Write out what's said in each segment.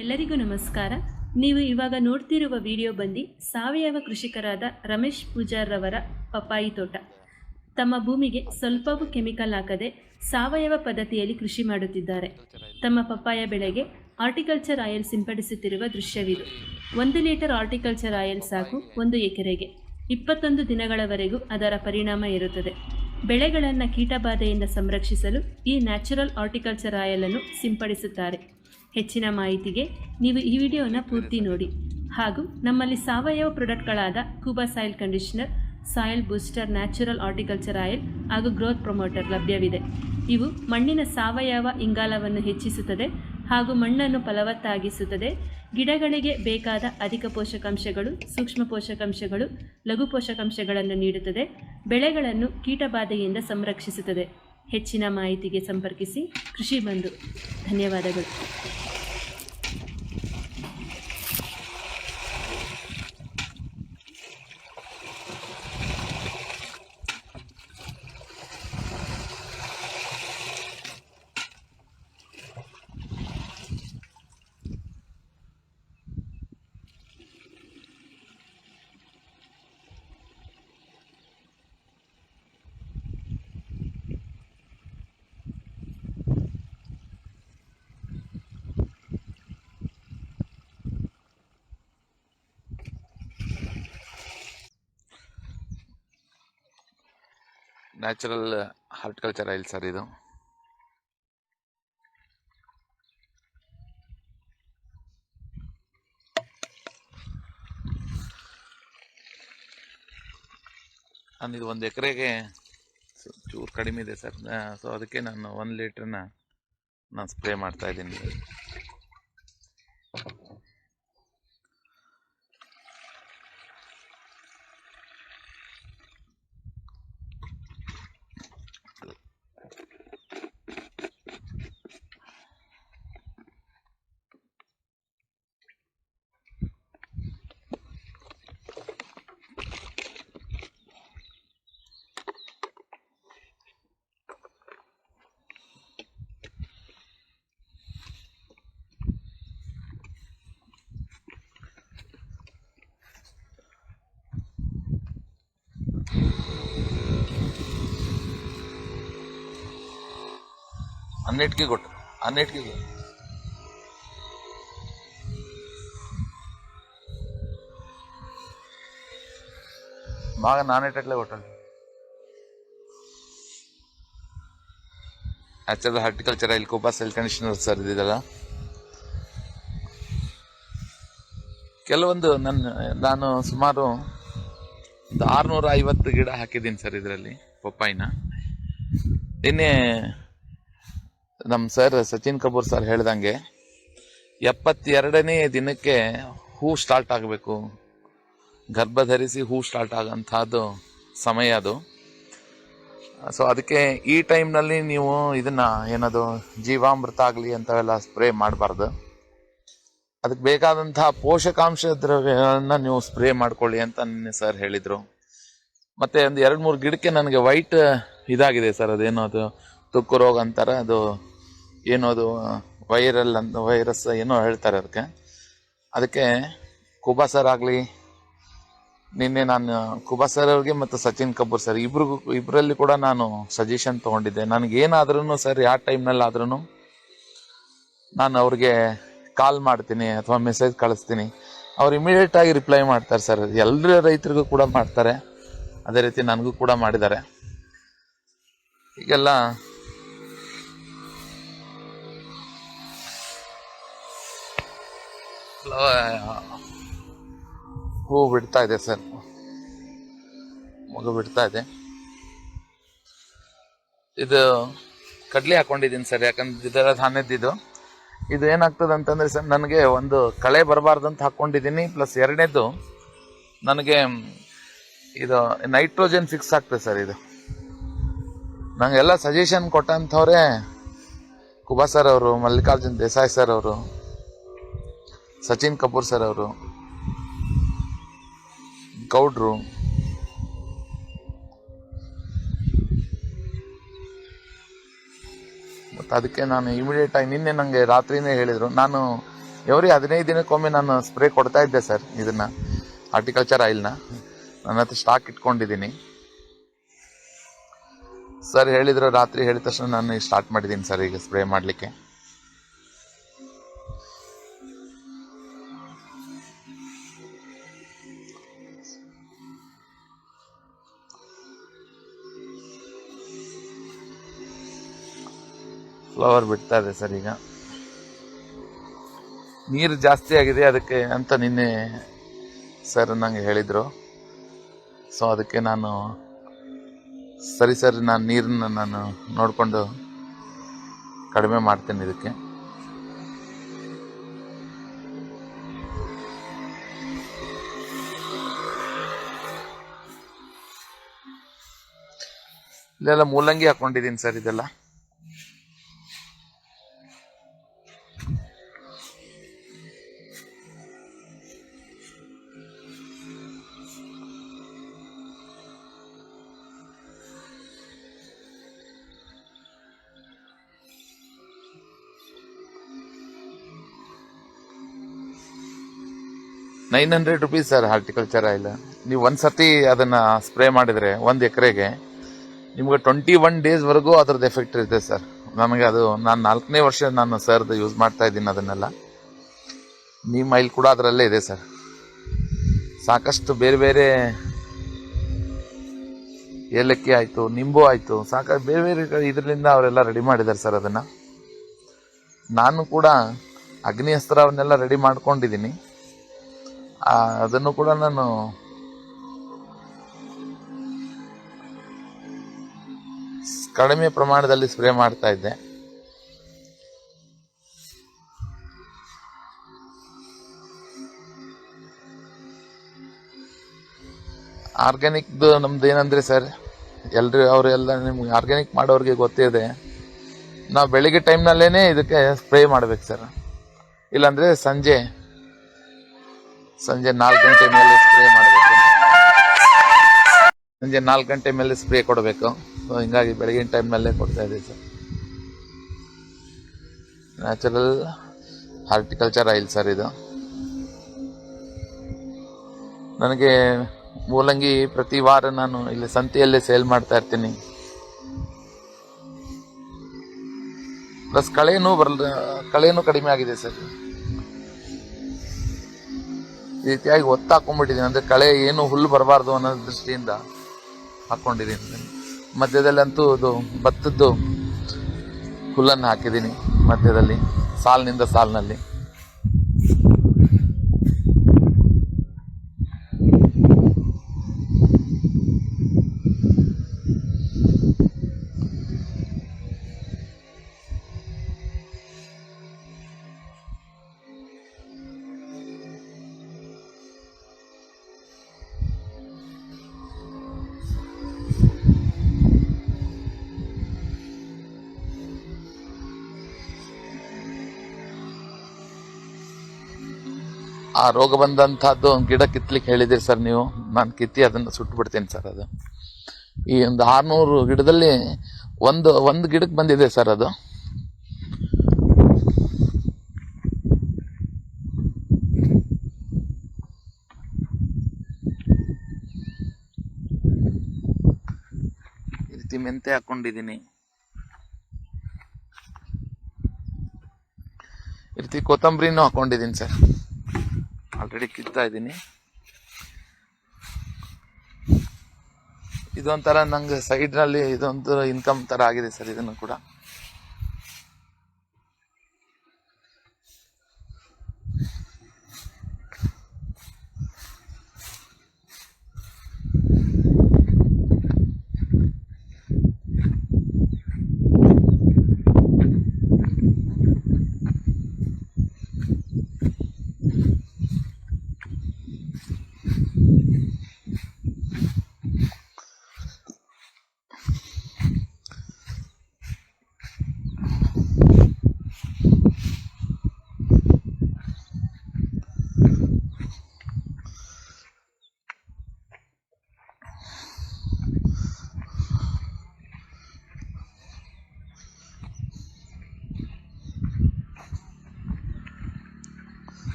ಎಲ್ಲರಿಗೂ ನಮಸ್ಕಾರ. ನೀವು ಇವಾಗ ನೋಡ್ತಿರುವ ವಿಡಿಯೋ ಬಂದು ಸಾವಯವ ಕೃಷಿಕರಾದ ರಮೇಶ್ ಪೂಜಾರ್ರವರ ಪಪ್ಪಾಯಿ ತೋಟ. ತಮ್ಮ ಭೂಮಿಗೆ ಸ್ವಲ್ಪವೂ ಕೆಮಿಕಲ್ ಹಾಕದೆ ಸಾವಯವ ಪದ್ಧತಿಯಲ್ಲಿ ಕೃಷಿ ಮಾಡುತ್ತಿದ್ದಾರೆ. ತಮ್ಮ ಪಪ್ಪಾಯ ಬೆಳೆಗೆ ಆರ್ಟಿಕಲ್ಚರ್ ಆಯಿಲ್ ಸಿಂಪಡಿಸುತ್ತಿರುವ ದೃಶ್ಯವಿದು. ಒಂದು ಲೀಟರ್ ಆರ್ಟಿಕಲ್ಚರ್ ಆಯಿಲ್ ಸಾಕು ಒಂದು ಎಕರೆಗೆ. ಇಪ್ಪತ್ತೊಂದು ದಿನಗಳವರೆಗೂ ಅದರ ಪರಿಣಾಮ ಇರುತ್ತದೆ. ಬೆಳೆಗಳನ್ನು ಕೀಟಬಾಧೆಯಿಂದ ಸಂರಕ್ಷಿಸಲು ಈ ನ್ಯಾಚುರಲ್ ಆರ್ಟಿಕಲ್ಚರ್ ಆಯಿಲ್ ಅನ್ನು ಸಿಂಪಡಿಸುತ್ತಾರೆ. ಹೆಚ್ಚಿನ ಮಾಹಿತಿಗೆ ನೀವು ಈ ವಿಡಿಯೋನ ಪೂರ್ತಿ ನೋಡಿ. ಹಾಗೂ ನಮ್ಮಲ್ಲಿ ಸಾವಯವ ಪ್ರಾಡಕ್ಟ್ಗಳಾದ Khuba soil conditioner soil booster natural horticulture oil ಹಾಗೂ ಗ್ರೋತ್ ಪ್ರೊಮೋಟರ್ ಲಭ್ಯವಿದೆ. ಇವು ಮಣ್ಣಿನ ಸಾವಯವ ಇಂಗಾಲವನ್ನು ಹೆಚ್ಚಿಸುತ್ತದೆ ಹಾಗೂ ಮಣ್ಣನ್ನು ಫಲವತ್ತಾಗಿಸುತ್ತದೆ. ಗಿಡಗಳಿಗೆ ಬೇಕಾದ ಅಧಿಕ ಪೋಷಕಾಂಶಗಳು, ಸೂಕ್ಷ್ಮ ಪೋಷಕಾಂಶಗಳು, ಲಘು ಪೋಷಕಾಂಶಗಳನ್ನು ನೀಡುತ್ತದೆ. ಬೆಳೆಗಳನ್ನು ಕೀಟಬಾಧೆಯಿಂದ ಸಂರಕ್ಷಿಸುತ್ತದೆ. ಹೆಚ್ಚಿನ ಮಾಹಿತಿಗೆ ಸಂಪರ್ಕಿಸಿ ಕೃಷಿ ಬಂಧು. ಧನ್ಯವಾದಗಳು. ನ್ಯಾಚುರಲ್ ಹಾರ್ಟಿಕಲ್ಚರ್ ಆಯಿಲ್ ಸರ್ ಇದು. ನಾನು ಇದು ಒಂದು ಎಕರೆಗೆ ಚೂರು ಕಡಿಮೆ ಇದೆ ಸರ್. ಸೊ ಅದಕ್ಕೆ ನಾನು ಒಂದು ಲೀಟ್ರನ್ನ ನಾನು ಸ್ಪ್ರೇ ಮಾಡ್ತಾ అన్నిటికీ కొట్టు అన్నిటికీ కొట్టు బాగా నానేటట్లే కొట్టాలి natural horticulture oil Copa cell conditioner sir ಇದೆಲ್ಲ ಕೆಲವೊಂದು ನನ್ನ ನಾನು ಸುಮಾರು ಒಂದು ಆರುನೂರ ಐವತ್ತು ಗಿಡ ಹಾಕಿದ್ದೀನಿ ಸರ್ ಇದರಲ್ಲಿ ಪಪ್ಪಾಯಿನ ನಿನ್ನೆ ನಮ್ಮ ಸರ್ ಸಚಿನ್ ಕಪೂರ್ ಸರ್ ಹೇಳ್ದಂಗೆ ಎಪ್ಪತ್ತೆರಡನೇ ದಿನಕ್ಕೆ ಹೂ ಸ್ಟಾರ್ಟ್ ಆಗಬೇಕು. ಗರ್ಭ ಧರಿಸಿ ಹೂ ಸ್ಟಾರ್ಟ್ ಆಗೋಂಥದ್ದು ಸಮಯ ಅದು. ಸೊ ಅದಕ್ಕೆ ಈ ಟೈಮ್ನಲ್ಲಿ ನೀವು ಇದನ್ನ ಏನದು, ಜೀವಾಮೃತ ಆಗಲಿ ಅಂಥವೆಲ್ಲ ಸ್ಪ್ರೇ ಮಾಡಬಾರ್ದು. ಅದಕ್ಕೆ ಬೇಕಾದಂತಹ ಪೋಷಕಾಂಶ ದ್ರವ್ಯಗಳನ್ನು ನೀವು ಸ್ಪ್ರೇ ಮಾಡ್ಕೊಳ್ಳಿ ಅಂತ ನಿನ್ನೆ ಸರ್ ಹೇಳಿದರು. ಮತ್ತೆ ಒಂದು ಎರಡು ಮೂರು ಗಿಡಕ್ಕೆ ನನಗೆ ವೈಟ್ ಇದಾಗಿದೆ ಸರ್, ಅದೇನೋ ಅದು ತುಕ್ಕು ರೋಗ ಅಂತಾರೆ, ಅದು ಏನೋ ಅದು ವೈರಲ್ ಅಂತ ವೈರಸ್ ಏನೋ ಹೇಳ್ತಾರೆ ಅದಕ್ಕೆ. ಅದಕ್ಕೆ ಕುಬಾ ಸರ್ ಆಗಲಿ, ನಿನ್ನೆ ನಾನು ಕುಬಾ ಸರ್ ಅವ್ರಿಗೆ ಮತ್ತು ಸಚಿನ್ ಕಪೂರ್ ಸರ್, ಇಬ್ರಿಗೂ ಇಬ್ಬರಲ್ಲಿ ಕೂಡ ನಾನು ಸಜೆಷನ್ ತೊಗೊಂಡಿದ್ದೆ. ನನಗೇನಾದ್ರೂ ಸರ್, ಯಾವ ಟೈಮ್ನಲ್ಲಿ ಆದ್ರೂ ನಾನು ಅವ್ರಿಗೆ ಕಾಲ್ ಮಾಡ್ತೀನಿ ಅಥವಾ ಮೆಸೇಜ್ ಕಳಿಸ್ತೀನಿ. ಅವ್ರು ಇಮಿಡಿಯೇಟಾಗಿ ರಿಪ್ಲೈ ಮಾಡ್ತಾರೆ ಸರ್. ಎಲ್ಲರ ರೈತರಿಗೂ ಕೂಡ ಮಾಡ್ತಾರೆ. ಅದೇ ರೀತಿ ನನಗೂ ಕೂಡ ಮಾಡಿದ್ದಾರೆ. ಈಗೆಲ್ಲ ಹೂ ಬಿಡ್ತಾ ಇದೆ ಸರ್. ಮಗು ಬಿಡ್ತಾ ಇದೆ. ಇದು ಕಡ್ಲಿ ಹಾಕೊಂಡಿದ್ದೀನಿ ಸರ್, ಯಾಕಂದ್ರೆ ಇದರ ಧಾನ್ಯದ್ದು ಇದು. ಏನಾಗ್ತದೆ ಅಂತಂದ್ರೆ ಸರ್, ನನಗೆ ಒಂದು ಕಳೆ ಬರಬಾರ್ದು ಅಂತ ಹಾಕೊಂಡಿದ್ದೀನಿ, ಪ್ಲಸ್ ಎರಡನೇದು ನನಗೆ ಇದು ನೈಟ್ರೋಜನ್ ಫಿಕ್ಸ್ ಆಗ್ತದೆ ಸರ್ ಇದು. ನನಗೆಲ್ಲ ಸಜೆಷನ್ ಕೊಟ್ಟಂಥವ್ರೆ ಕುಬಾ ಸರ್ ಅವರು, ಮಲ್ಲಿಕಾರ್ಜುನ್ ದೇಸಾಯಿ ಸರ್ ಅವರು ಸಚಿನ್ ಕಪೂರ್ ಸರ್ ಅವರು, ಗೌಡ್ರು, ಮತ್ತು ಅದಕ್ಕೆ ನಾನು ಇಮಿಡಿಯೇಟ್ ಆಗಿ ನಿನ್ನೆ ನನಗೆ ರಾತ್ರಿನೇ ಹೇಳಿದರು. ನಾನು ಎವ್ರಿ ಹದಿನೈದು ದಿನಕ್ಕೊಮ್ಮೆ ನಾನು ಸ್ಪ್ರೇ ಕೊಡ್ತಾ ಇದ್ದೆ ಸರ್ ಇದನ್ನ ಆರ್ಟಿಕಲ್ಚರ್ ಆಯಿಲ್ನ ನನ್ನ ಹತ್ರ ಸ್ಟಾಕ್ ಇಟ್ಕೊಂಡಿದ್ದೀನಿ. ಸರ್ ಹೇಳಿದರು, ರಾತ್ರಿ ಹೇಳಿದ ತಕ್ಷಣ ನಾನು ಸ್ಟಾರ್ಟ್ ಮಾಡಿದ್ದೀನಿ ಸರ್ ಈಗ ಸ್ಪ್ರೇ ಮಾಡಲಿಕ್ಕೆ. ಫ್ಲವರ್ ಬಿಡ್ತಾ ಇದೆ ಸರ್ ಈಗ. ನೀರು ಜಾಸ್ತಿ ಆಗಿದೆ, ಅದಕ್ಕೆ ಅಂತ ನಿನ್ನೆ ಸರ್ ನಂಗೆ ಹೇಳಿದರು. ಸೊ ಅದಕ್ಕೆ ನಾನು ಸರಿ ಸರ್, ನಾನು ನೀರನ್ನ ನಾನು ನೋಡಿಕೊಂಡು ಕಡಿಮೆ ಮಾಡ್ತೇನೆ ಇದಕ್ಕೆ. ಇಲ್ಲೆಲ್ಲ ಮೂಲಂಗಿ ಹಾಕೊಂಡಿದ್ದೀನಿ ಸರ್ ಇದೆಲ್ಲ. Nine hundred rupees sir horticulture oil ನೀವು ಒಂದು ಸತಿ ಅದನ್ನು ಸ್ಪ್ರೇ ಮಾಡಿದರೆ, ಒಂದು ಎಕರೆಗೆ, ನಿಮ್ಗೆ ಟ್ವೆಂಟಿ ಒನ್ ಡೇಸ್ವರೆಗೂ ಅದ್ರದ್ದು ಎಫೆಕ್ಟ್ ಇರುತ್ತೆ ಸರ್ ನನಗೆ ಅದು, ನಾನು ನಾಲ್ಕನೇ ವರ್ಷ ನಾನು ಸರ್ದು ಯೂಸ್ ಮಾಡ್ತಾ ಇದ್ದೀನಿ ಅದನ್ನೆಲ್ಲ. ನಿಮ್ಮ ಆಯಿಲ್ ಕೂಡ ಅದರಲ್ಲೇ ಇದೆ ಸರ್ ಸಾಕಷ್ಟು ಬೇರೆ ಬೇರೆ ಏಲಕ್ಕಿ ಆಯಿತು, ನಿಂಬು ಆಯಿತು, ಸಾಕ, ಬೇರೆ ಬೇರೆ ಇದರಿಂದ ಅವರೆಲ್ಲ ರೆಡಿ ಮಾಡಿದ್ದಾರೆ ಸರ್ ಅದನ್ನು. ನಾನು ಕೂಡ ಅಗ್ನಿ ಅಸ್ತ್ರವನ್ನೆಲ್ಲ ರೆಡಿ ಮಾಡ್ಕೊಂಡಿದ್ದೀನಿ. ಅದನ್ನು ಕೂಡ ನಾನು ಕಡಿಮೆ ಪ್ರಮಾಣದಲ್ಲಿ ಸ್ಪ್ರೇ ಮಾಡ್ತಾ ಇದ್ದೆ. ಆರ್ಗ್ಯಾನಿಕ್ದು ನಮ್ದು ಏನಂದ್ರೆ ಸರ್ ಎಲ್ಲರೂ ಅವರೆಲ್ಲ ನಿಮ್ಗೆ ಆರ್ಗ್ಯಾನಿಕ್ ಮಾಡೋರಿಗೆ ಗೊತ್ತಿದೆ. ನಾವು ಬೆಳಿಗ್ಗೆ ಟೈಮ್ನಲ್ಲೇ ಇದಕ್ಕೆ ಸ್ಪ್ರೇ ಮಾಡ್ಬೇಕು ಸರ್. ಇಲ್ಲಾಂದ್ರೆ ಸಂಜೆ ಸಂಜೆ ನಾಲ್ಕು ಗಂಟೆ ಮೇಲೆ ಸ್ಪ್ರೇ ಮಾಡಬೇಕು. ಸಂಜೆ ನಾಲ್ಕು ಗಂಟೆ ಮೇಲೆ ಸ್ಪ್ರೇ ಕೊಡಬೇಕು. ಸೊ ಹಿಂಗಾಗಿ ಬೆಳಗಿನ ಟೈಮ್ನಲ್ಲೇ ಕೊಡ್ತಾ ಇದ್ದೀವಿ sir natural horticulture oil sir ಇದು. ನನಗೆ ಮೂಲಂಗಿ ಪ್ರತಿ ವಾರ ನಾನು ಇಲ್ಲಿ ಸಂತೆಯಲ್ಲೇ ಸೇಲ್ ಮಾಡ್ತಾ ಇರ್ತೀನಿ. ಪ್ಲಸ್ ಕಳೆನೂ ಬರಲ್ಲ, ಕಳೆನೂ ಕಡಿಮೆ ಆಗಿದೆ ಸರ್ ಈ ರೀತಿಯಾಗಿ ಒತ್ತಾಕೊಂಡ್ಬಿಟ್ಟಿದ್ದೀನಿ. ಅಂದರೆ ಕಳೆ ಏನು ಹುಲ್ಲು ಬರಬಾರ್ದು ಅನ್ನೋ ದೃಷ್ಟಿಯಿಂದ ಹಾಕೊಂಡಿದ್ದೀನಿ. ಮಧ್ಯದಲ್ಲಂತೂ ಇದು ಭತ್ತದ್ದು ಹುಲ್ಲನ್ನು ಹಾಕಿದ್ದೀನಿ ಮಧ್ಯದಲ್ಲಿ, ಸಾಲಿನಿಂದ ಸಾಲಿನಲ್ಲಿ. ಆ ರೋಗ ಬಂದಂತಹದ್ದು ಗಿಡ ಕಿತ್ತಲಿಕ್ಕೆ ಹೇಳಿದಿರಿ ಸರ್ ನೀವು. ನಾನು ಕಿತ್ತಿ ಅದನ್ನು ಸುಟ್ಟು ಬಿಡ್ತೀನಿ ಸರ್ ಅದು. ಈ ಒಂದು ಆರ್ನೂರು ಗಿಡದಲ್ಲಿ ಒಂದು ಒಂದು ಗಿಡಕ್ಕೆ ಬಂದಿದೆ ಸರ್ ಅದು. ಈ ರೀತಿ ಮೆಂತೆ ಹಾಕೊಂಡಿದ್ದೀನಿ. ಈ ರೀತಿ ಕೊತ್ತಂಬರಿನೂ ಹಾಕೊಂಡಿದ್ದೀನಿ ಸರ್. ಆಲ್ರೆಡಿ ಕಿತ್ತಾ ಇದ್ದೀನಿ. ಇದೊಂಥರ ನಂಗೆ ಸೈಡ್ನಲ್ಲಿ ಇದೊಂದು ಇನ್ಕಮ್ ಥರ ಆಗಿದೆ ಸರ್ ಇದನ್ನು ಕೂಡ.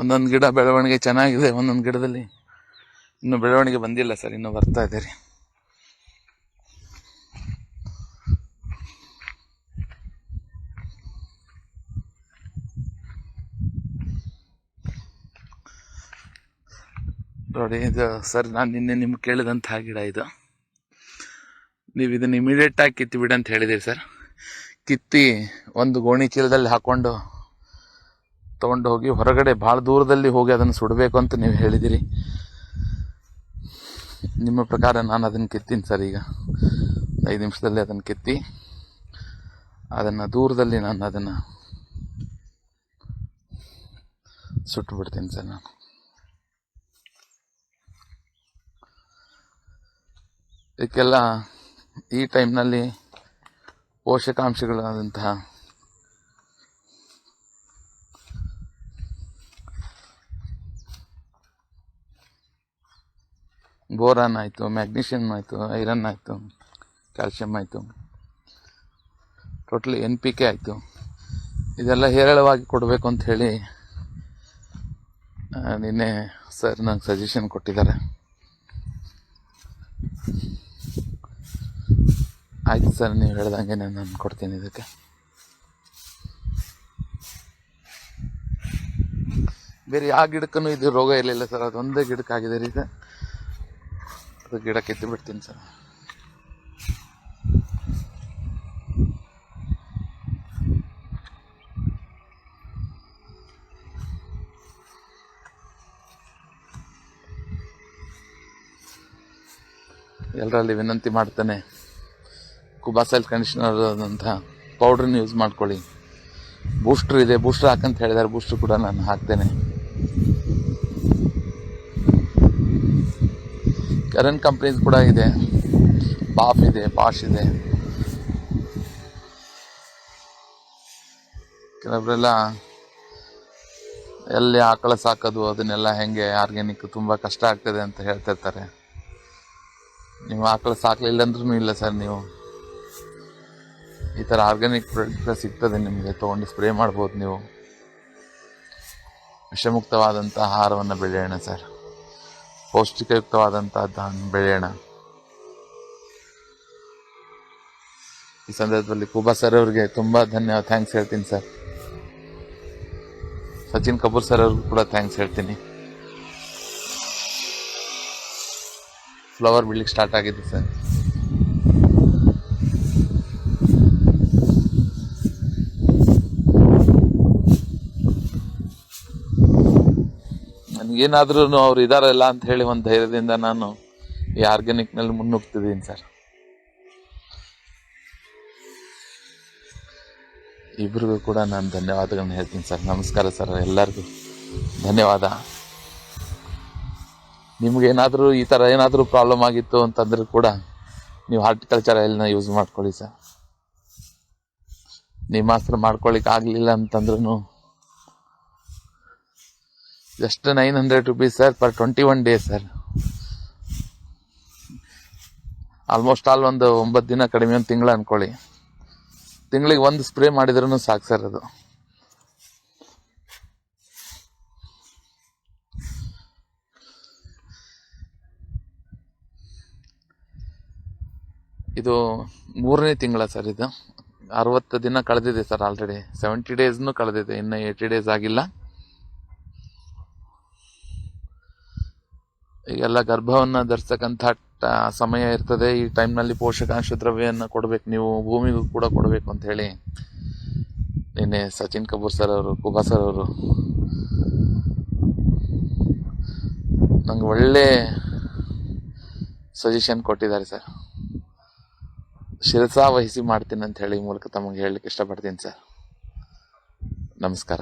ಒಂದೊಂದು ಗಿಡ ಬೆಳವಣಿಗೆ ಚೆನ್ನಾಗಿದೆ ಒಂದೊಂದು ಗಿಡದಲ್ಲಿ. ಇನ್ನು ಬೆಳವಣಿಗೆ ಬಂದಿಲ್ಲ ಸರ್, ಇನ್ನು ಬರ್ತಾ ಇದೆ ರೀ. ನೋಡಿ, ಇದು ಸರ್, ನಾನು ನಿನ್ನೆ ನಿಮ್ಗೆ ಕೇಳಿದಂತಹ ಗಿಡ ಇದು. ನೀವು ಇದನ್ನ ಇಮಿಡಿಯೇಟ್ ಆಗಿ ಕಿತ್ತಿ ಬಿಡಿ ಅಂತ ಹೇಳಿದಿರಿ ಸರ್. ಕಿತ್ತಿ ಒಂದು ಗೋಣಿ ಚೀಲದಲ್ಲಿ ಹಾಕೊಂಡು ತಗೊಂಡು ಹೋಗಿ ಹೊರಗಡೆ ಭಾಳ ದೂರದಲ್ಲಿ ಹೋಗಿ ಅದನ್ನು ಸುಡಬೇಕು ಅಂತ ನೀವು ಹೇಳಿದಿರಿ. ನಿಮ್ಮ ಪ್ರಕಾರ ನಾನು ಅದನ್ನು ಕೆತ್ತೀನಿ ಸರ್ ಈಗ. ಐದು ನಿಮಿಷದಲ್ಲಿ ಅದನ್ನು ಕೆತ್ತಿ, ಅದನ್ನು ದೂರದಲ್ಲಿ ನಾನು ಅದನ್ನು ಸುಟ್ಟು ಬಿಡ್ತೀನಿ ಸರ್ ನಾನು. ಇದಕ್ಕೆಲ್ಲ ಈ ಟೈಮ್ನಲ್ಲಿ ಪೋಷಕಾಂಶಗಳಾದಂತಹ ಬೋರಾನ್ ಆಯಿತು ಮ್ಯಾಗ್ನೀಷಿಯಮ್ ಆಯಿತು, ಐರನ್ ಆಯಿತು ಕ್ಯಾಲ್ಶಿಯಮ್ ಆಯಿತು. ಟೋಟಲಿ ಎನ್ ಪಿ ಕೆ ಆಯಿತು. ಇದೆಲ್ಲ ಹೇರಳವಾಗಿ ಕೊಡಬೇಕು ಅಂತ ಹೇಳಿ ನಿನ್ನೆ ಸರ್ ನಂಗೆ ಸಜೆಷನ್ ಕೊಟ್ಟಿದ್ದಾರೆ. ಆಯ್ತು ಸರ್, ನೀವು ಹೇಳ್ದಂಗೆ ನಾನು ಕೊಡ್ತೀನಿ ಇದಕ್ಕೆ. ಬೇರೆ ಯಾವ ಗಿಡಕ್ಕೂ ಇದು ರೋಗ ಇರಲಿಲ್ಲ ಸರ್, ಅದೊಂದೇ ಗಿಡಕ್ಕಾಗಿದೆ ರೀ ಇದು ಅದು ಗಿಡ ಕೆತ್ತಿ ಬಿಡ್ತೀನಿ ಸರ್. ಎಲ್ಲರಲ್ಲಿ ವಿನಂತಿ ಮಾಡ್ತಾನೆ. ಕುಬಾಸೈಲ್ ಕಂಡೀಷನರ್ ಅಂತ ಪೌಡ್ರನ್ನ ಯೂಸ್ ಮಾಡ್ಕೊಳ್ಳಿ. ಬೂಸ್ಟ್ರ್ ಇದೆ ಬೂಸ್ಟ್ರ್ ಹಾಕಂತ ಹೇಳಿದ್ದಾರೆ ಬೂಸ್ಟ್ರ್ ಕೂಡ ನಾನು ಹಾಕ್ತೇನೆ. ಕರೆಂಟ್ ಕಂಪ್ನೀಸ್ ಕೂಡ ಇದೆ. ಬಾಫ್ ಇದೆ ಪಾಶ್ ಇದೆ. ಕೆಲವರೆಲ್ಲ ಎಲ್ಲಿ ಆಕಳ ಸಾಕೋದು, ಅದನ್ನೆಲ್ಲ ಹೆಂಗೆ ಆರ್ಗ್ಯಾನಿಕ್ ತುಂಬ ಕಷ್ಟ ಆಗ್ತದೆ ಅಂತ ಹೇಳ್ತಿರ್ತಾರೆ ನೀವು ಆಕಳ ಸಾಕಲಿಲ್ಲ ಅಂದ್ರೂ ಇಲ್ಲ ಸರ್ ನೀವು. ಈ ಥರ ಆರ್ಗ್ಯಾನಿಕ್ ಪ್ರಾಡಕ್ಟ್ ಸಿಗ್ತದೆ ನಿಮಗೆ, ತೊಗೊಂಡು ಸ್ಪ್ರೇ ಮಾಡ್ಬೋದು ನೀವು. ವಿಷಮುಕ್ತವಾದಂಥ ಆಹಾರವನ್ನು ಬೆಳೆಯೋಣ ಸರ್. ಪೌಷ್ಟಿಕಯುಕ್ತವಾದಂಥದ್ದನ್ನು ಬೆಳೆಯೋಣ. ಈ ಸಂದರ್ಭದಲ್ಲಿ ಕುಬಾ ಸರ್ ಅವರಿಗೆ ತುಂಬ ಧನ್ಯವಾದ. ಥ್ಯಾಂಕ್ಸ್ ಹೇಳ್ತೀನಿ ಸರ್. ಸಚಿನ್ ಕಪೂರ್ ಸರ್ ಅವ್ರಿಗೂ ಕೂಡ ಥ್ಯಾಂಕ್ಸ್ ಹೇಳ್ತೀನಿ. ಫ್ಲವರ್ ಬಿಡ್ಲಿಕ್ಕೆ ಸ್ಟಾರ್ಟ್ ಆಗಿದೆ ಸರ್. ನನಗೇನಾದ್ರೂ ಅವ್ರು ಇದಾರಲ್ಲ ಅಂತ ಹೇಳಿ ಒಂದು ಧೈರ್ಯದಿಂದ ನಾನು ಈ ಆರ್ಗ್ಯಾನಿಕ್ನಲ್ಲಿ ಮುನ್ನುಗ್ತಿದ್ದೀನಿ ಸರ್. ಇಬ್ರಿಗೂ ಕೂಡ ನಾನು ಧನ್ಯವಾದಗಳನ್ನ ಹೇಳ್ತೀನಿ ಸರ್. ನಮಸ್ಕಾರ ಸರ್ ಎಲ್ಲರಿಗೂ. ಧನ್ಯವಾದ. ನಿಮ್ಗೇನಾದರೂ ಈ ಥರ ಏನಾದರೂ ಪ್ರಾಬ್ಲಮ್ ಆಗಿತ್ತು ಅಂತಂದ್ರೆ ಕೂಡ ನೀವು ಹಾರ್ಟಿಕಲ್ಚರ್ ಆಯಿಲ್ನ ಯೂಸ್ ಮಾಡ್ಕೊಳ್ಳಿ ಸರ್. ನಿಮ್ಮ ಹತ್ರ ಮಾಡ್ಕೊಳ್ಳಿಕ್ಕೆ ಆಗಲಿಲ್ಲ ಅಂತಂದ್ರೂ just nine hundred rupees sir per twenty one days sir almost all ಒಂದು ಒಂಬತ್ತು ದಿನ ಕಡಿಮೆ ಒಂದು ತಿಂಗಳು ಅಂದ್ಕೊಳ್ಳಿ ತಿಂಗಳಿಗೆ ಒಂದು ಸ್ಪ್ರೇ ಮಾಡಿದ್ರೂ ಸಾಕು ಸರ್ ಅದು. ಇದು ಮೂರನೇ ತಿಂಗಳ ಸರ್ ಇದು. ಅರವತ್ತು ದಿನ ಕಳೆದಿದೆ ಸರ್ ಆಲ್ರೆಡಿ. ಸೆವೆಂಟಿ ಡೇಸ್ನು ಕಳೆದಿದೆ. ಇನ್ನು ಏಯ್ಟಿ ಡೇಸ್ ಆಗಿಲ್ಲ. ಈಗೆಲ್ಲ ಗರ್ಭವನ್ನು ಧರಿಸ್ತಕ್ಕಂಥ ಸಮಯ ಇರ್ತದೆ. ಈ ಟೈಮ್ನಲ್ಲಿ ಪೋಷಕಾಂಶ ದ್ರವ್ಯವನ್ನು ಕೊಡಬೇಕು. ನೀವು ಭೂಮಿಗೂ ಕೂಡ ಕೊಡಬೇಕು ಅಂತ ಹೇಳಿ ನಿನ್ನೆ ಸಚಿನ್ ಕಪೂರ್ ಸರ್ ಅವರು ಕುಬಾ ಸರ್ ಅವರು ನಂಗೆ ಒಳ್ಳೆ ಸಜೆಷನ್ ಕೊಟ್ಟಿದ್ದಾರೆ ಸರ್. ಶಿರಸಾ ವಹಿಸಿ ಮಾಡ್ತೀನಿ ಅಂತ ಹೇಳಿ ಮೂಲಕ ತಮಗೆ ಹೇಳಲಿಕ್ಕೆ ಇಷ್ಟಪಡ್ತೀನಿ ಸರ್. ನಮಸ್ಕಾರ.